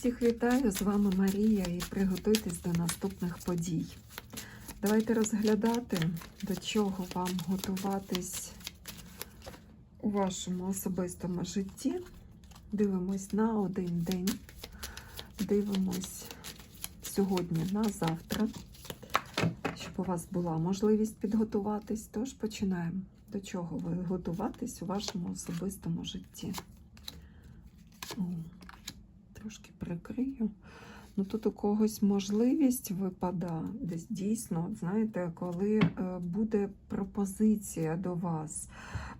Всіх вітаю, з вами Марія і приготуйтесь до наступних подій. Давайте розглядати, до чого вам готуватись у вашому особистому житті. Дивимось на один день, дивимось сьогодні на завтра, щоб у вас була можливість підготуватись. Тож починаємо. До чого ви готуватись у вашому особистому житті? Трошки прикрию. Ну, Тут у когось можливість випада, десь дійсно, знаєте, коли е, буде пропозиція до вас,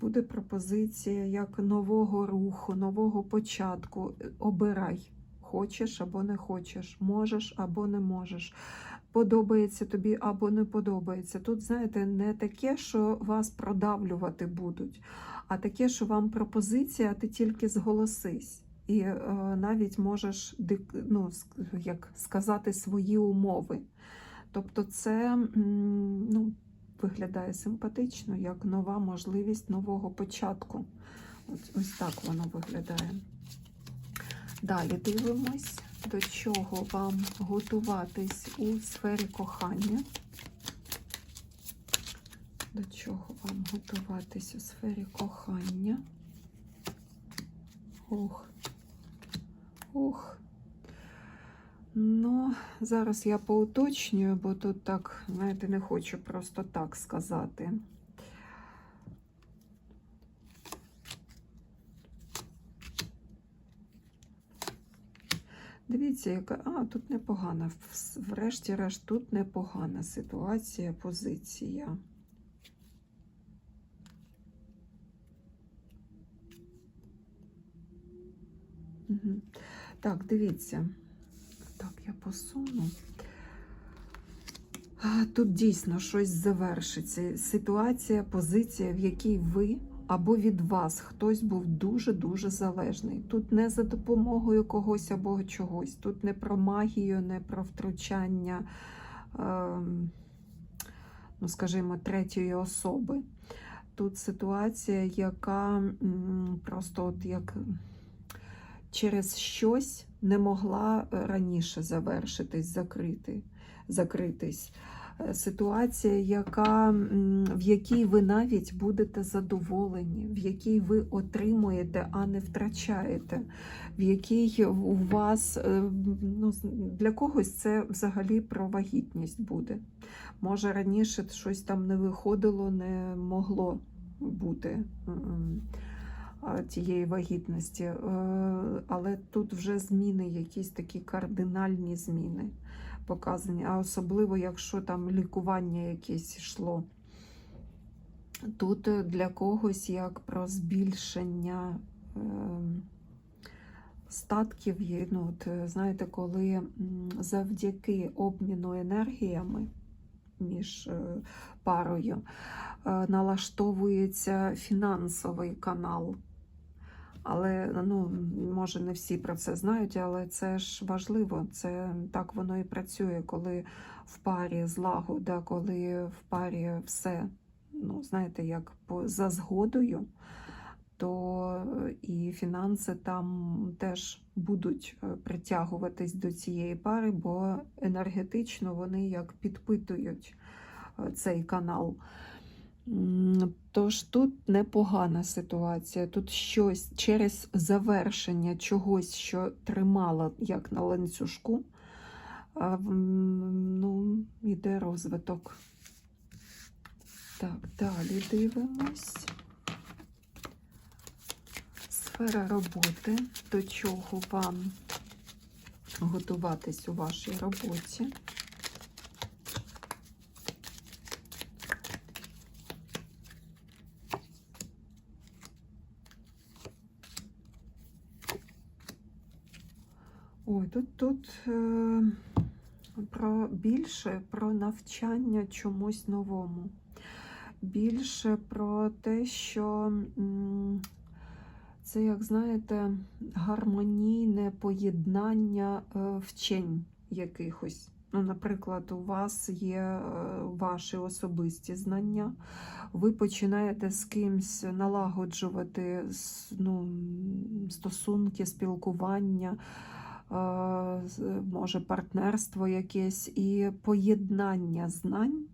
буде пропозиція як нового руху, нового початку. Е, Обирай, хочеш або не хочеш, можеш або не можеш. Подобається тобі або не подобається. Тут, знаєте, не таке, що вас продавлювати будуть, а таке, що вам пропозиція, а ти тільки зголосись і е, навіть можеш ну, як сказати свої умови. Тобто, це ну, виглядає симпатично, як нова можливість нового початку. Ось, ось так воно виглядає. Далі дивимось, до чого вам готуватись у сфері кохання. До чого вам готуватись у сфері кохання? Ох. Ух. Ну, зараз я поуточнюю, бо тут так, знаєте, не хочу просто так сказати. Дивіться, яка. А, тут непогана. Врешті-решт, тут непогана ситуація, позиція. Угу. Так, дивіться. Так, я посуну. Тут дійсно щось завершиться. Ситуація, позиція, в якій ви або від вас хтось був дуже-дуже залежний. Тут не за допомогою когось або чогось. Тут не про магію, не про втручання, ем, ну, скажімо, третьої особи. Тут ситуація, яка просто от як через щось не могла е, раніше завершитись, закрити, закритись. Е, ситуація, яка, в якій ви навіть будете задоволені, в якій ви отримуєте, а не втрачаєте, в якій у вас е, ну, для когось це взагалі про вагітність буде. Може, раніше щось там не виходило, не могло бути тієї вагітності, е, але тут вже зміни, якісь такі кардинальні зміни показані, а особливо, якщо там лікування якесь йшло. Тут для когось як про збільшення е, статків, ну, от, знаєте, коли завдяки обміну енергіями між е, парою налаштовується фінансовий канал. Але ну, може не всі про це знають, але це ж важливо. Це так воно і працює, коли в парі злагода, коли в парі все, ну, знаєте, як по, за згодою, то і фінанси там теж будуть е, притягуватись до цієї пари, бо енергетично вони як підпитують е, цей канал. Тож тут непогана ситуація. Тут щось через завершення чогось, що тримало як на ланцюжку, ну, йде розвиток. Так, далі дивимось. Сфера роботи, до чого вам готуватись у вашій роботі. Ой, тут тут е, про більше про навчання чомусь новому. Більше про те, що це, як знаєте, гармонійне поєднання е, вчень якихось. Ну, Наприклад, у вас є е, ваші особисті знання, ви починаєте з кимсь налагоджувати ну, стосунки, спілкування. З- може партнерство якесь і поєднання знань.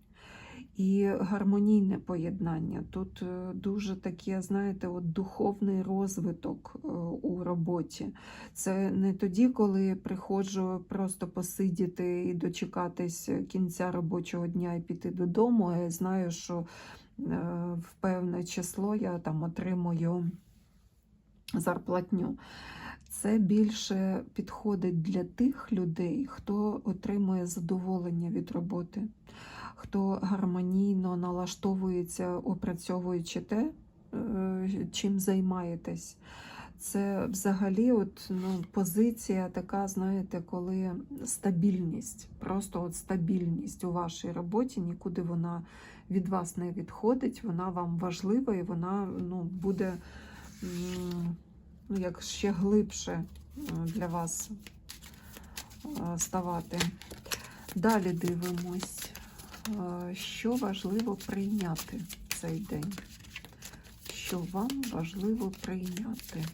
І гармонійне поєднання. Тут е, дуже таке, знаєте, от духовний розвиток е, у роботі. Це не тоді, коли приходжу просто посидіти і дочекатись кінця робочого дня і піти додому. а Я знаю, що е, в певне число я там отримую зарплатню. Це більше підходить для тих людей, хто отримує задоволення від роботи, хто гармонійно налаштовується, опрацьовуючи те, е, чим займаєтесь. Це взагалі от, ну, позиція така, знаєте, коли стабільність, просто от стабільність у вашій роботі, нікуди вона від вас не відходить, вона вам важлива і вона ну, буде ну, як ще глибше е, для вас е, ставати. Далі дивимось, е, що важливо прийняти цей день. Що вам важливо прийняти.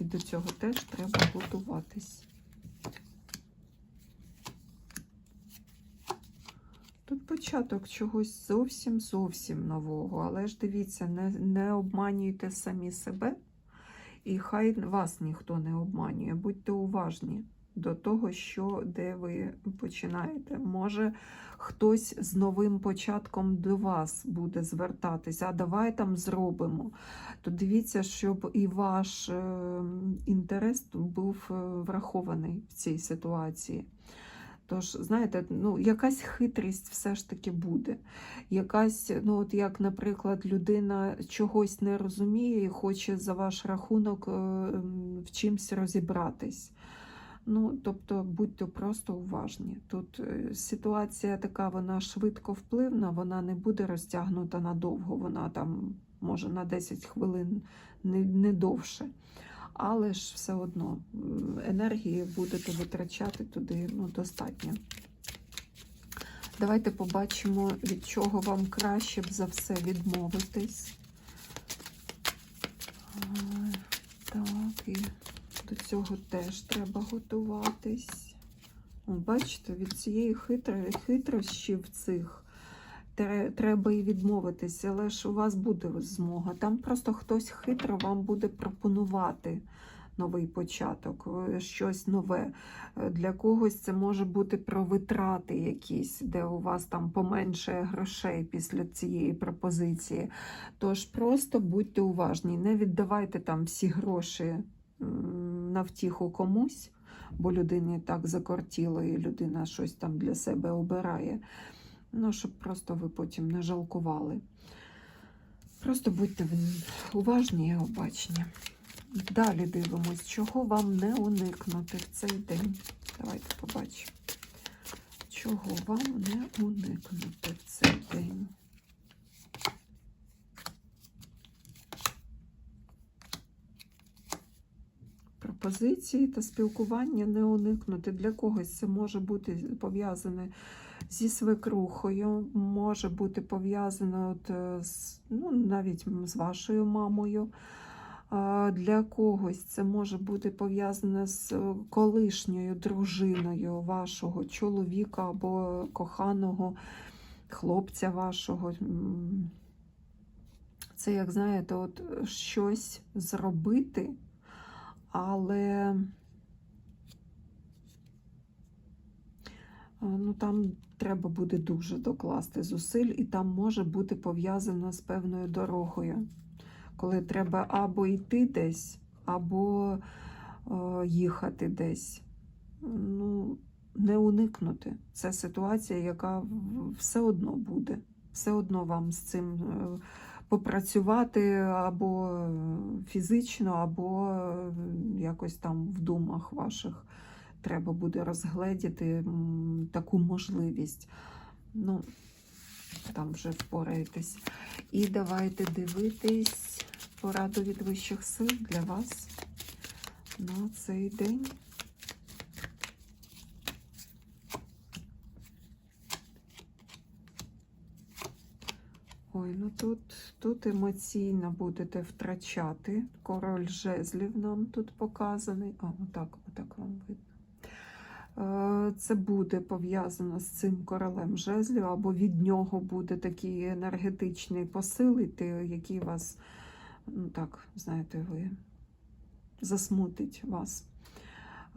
І до цього теж треба готуватись. Тут початок чогось зовсім зовсім нового, але ж дивіться, не, не обманюйте самі себе, і хай вас ніхто не обманює. Будьте уважні до того, що де ви починаєте. Може, хтось з новим початком до вас буде звертатися, а давай там зробимо. То дивіться, щоб і ваш е, інтерес був е, врахований в цій ситуації. Тож, знаєте, ну, якась хитрість все ж таки буде. Якась, ну, от як, наприклад, людина чогось не розуміє і хоче за ваш рахунок е, в чимсь розібратись. Ну, тобто будьте просто уважні. Тут е, ситуація така, вона швидко впливна, вона не буде розтягнута надовго, вона там може на 10 хвилин не, не довше. Але ж все одно енергії будете витрачати туди ну, достатньо. Давайте побачимо, від чого вам краще б за все відмовитись. Так, і до цього теж треба готуватись. Бачите, від цієї хитро, хитрощі в цих треба і відмовитися, але ж у вас буде змога. Там просто хтось хитро вам буде пропонувати новий початок, е, щось нове. Е, Для когось це може бути про витрати якісь, де у вас там поменшає грошей після цієї пропозиції. Тож просто будьте уважні, не віддавайте там всі гроші на втіху комусь, бо людині так закортіло, і людина щось там для себе обирає. Ну, щоб просто ви потім не жалкували. Просто будьте уважні і обачні. Далі дивимось, чого вам не уникнути в цей день. Давайте побачимо. Чого вам не уникнути в цей день? Пропозиції та спілкування не уникнути. Для когось це може бути пов'язане зі свекрухою, може бути пов'язано е, з, ну, навіть з вашою мамою. Для когось це може бути пов'язане з е, колишньою дружиною вашого чоловіка або коханого хлопця вашого. Це, як знаєте, от щось зробити, але ну, там треба буде дуже докласти зусиль, і там може бути пов'язано з певною дорогою, коли треба або йти десь, або е, їхати десь. Ну, не уникнути. Це ситуація, яка все одно буде. Все одно вам з цим е, попрацювати або е, фізично, або е, якось там в думах ваших треба буде розгледіти таку можливість. Ну, там вже впораєтесь. І давайте дивитись пораду від вищих сил для вас на цей день. Ой, ну тут, тут емоційно будете втрачати. Король жезлів нам тут показаний. А, отак, отак вам видно. Е, Це буде пов'язано з цим королем жезлів, або від нього буде такий енергетичний посил, який вас, ну так, знаєте, ви засмутить вас.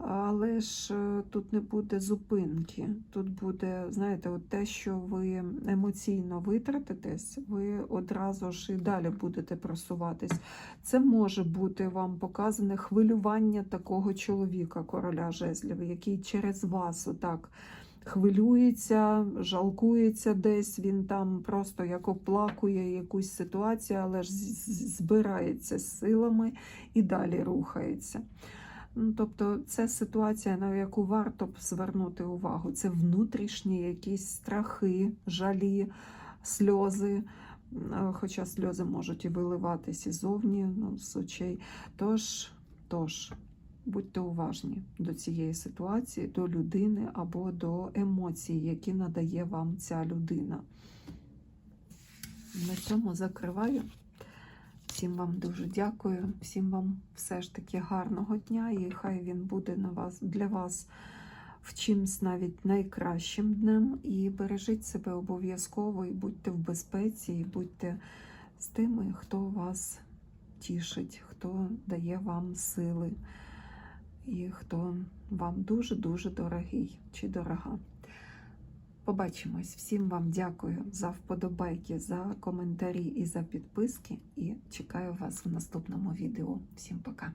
Але ж е, тут не буде зупинки. Тут буде, знаєте, от те, що ви емоційно витратитесь, ви одразу ж і далі будете просуватись. Це може бути вам показане хвилювання такого чоловіка, короля жезлів, який через вас отак хвилюється, жалкується десь. Він там просто як оплакує якусь ситуацію, але ж збирається з силами і далі рухається. Ну, тобто це ситуація, на яку варто б звернути увагу. Це внутрішні якісь страхи, жалі, сльози. Е, Хоча сльози можуть і виливатись і зовні, ну, з очей. Тож, тож, будьте уважні до цієї ситуації, до людини або до емоцій, які надає вам ця людина. На цьому закриваю. Всім вам дуже дякую. Всім вам все ж таки гарного дня, і хай він буде на вас для вас в чимсь навіть найкращим днем. І бережіть себе обов'язково, і будьте в безпеці, і будьте з тими, хто вас тішить, хто дає вам сили, і хто вам дуже-дуже дорогий чи дорога. Побачимось. Всім вам дякую за вподобайки, за коментарі і за підписки. І чекаю вас в наступному відео. Всім пока!